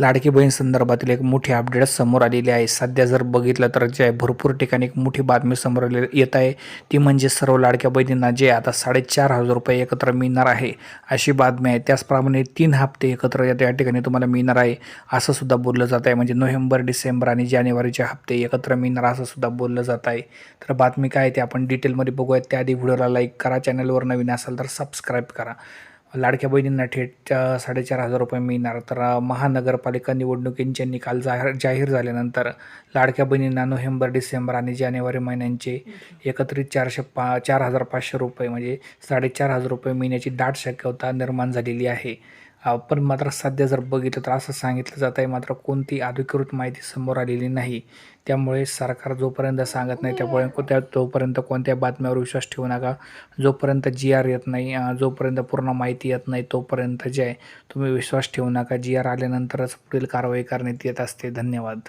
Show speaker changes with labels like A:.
A: लाडकी बहीण संदर्भातील एक मोठी अपडेट समोर आलेली आहे. सध्या जर बघितलं तर जे आहे भरपूर ठिकाणी एक मोठी बातमी समोर आले येत आहे. ती म्हणजे सर्व लाडक्या बहिणींना जे आता साडेचार हजार रुपये एकत्र मिळणार आहे अशी बातमी आहे. त्याचप्रमाणे तीन हप्ते एकत्र या त्या ठिकाणी तुम्हाला मिळणार आहे असं सुद्धा बोललं जात आहे. म्हणजे नोव्हेंबर डिसेंबर आणि जानेवारीचे हप्ते एकत्र मिळणार असं सुद्धा बोललं जात आहे. तर बातमी काय आहे ते आपण डिटेलमध्ये बघूयात. त्याआधी व्हिडिओला लाईक करा चॅनलवर नवीन असाल तर सबस्क्राईब करा. लाडक्या बहिणींना थेट साडेचार हजार रुपये मिळणार. तर महानगरपालिका निवडणुकींचे निकाल जाहीर जाहीर झाल्यानंतर लाडक्या बहिणींना नोव्हेंबर डिसेंबर आणि जानेवारी महिन्यांचे एकत्रित चारशे पा चार हजार पाचशे रुपये म्हणजे साडेचार हजार रुपये मिळण्याची दाट शक्यता निर्माण झालेली आहे. पण मात्र सध्या जर बघितलं तर असं सांगितलं जात आहे मात्र कोणती अधिकृत माहिती समोर आलेली नाही. त्यामुळे सरकार जोपर्यंत सांगत नाही त्यापर्यंत त्या तोपर्यंत कोणत्या बातम्यावर विश्वास ठेवू नका. जोपर्यंत जी आर येत नाही जोपर्यंत पूर्ण माहिती येत नाही तोपर्यंत जे आहे तुम्ही विश्वास ठेवू नका. जी आर आल्यानंतरच पुढील कारवाई करण्यात येत असते. धन्यवाद.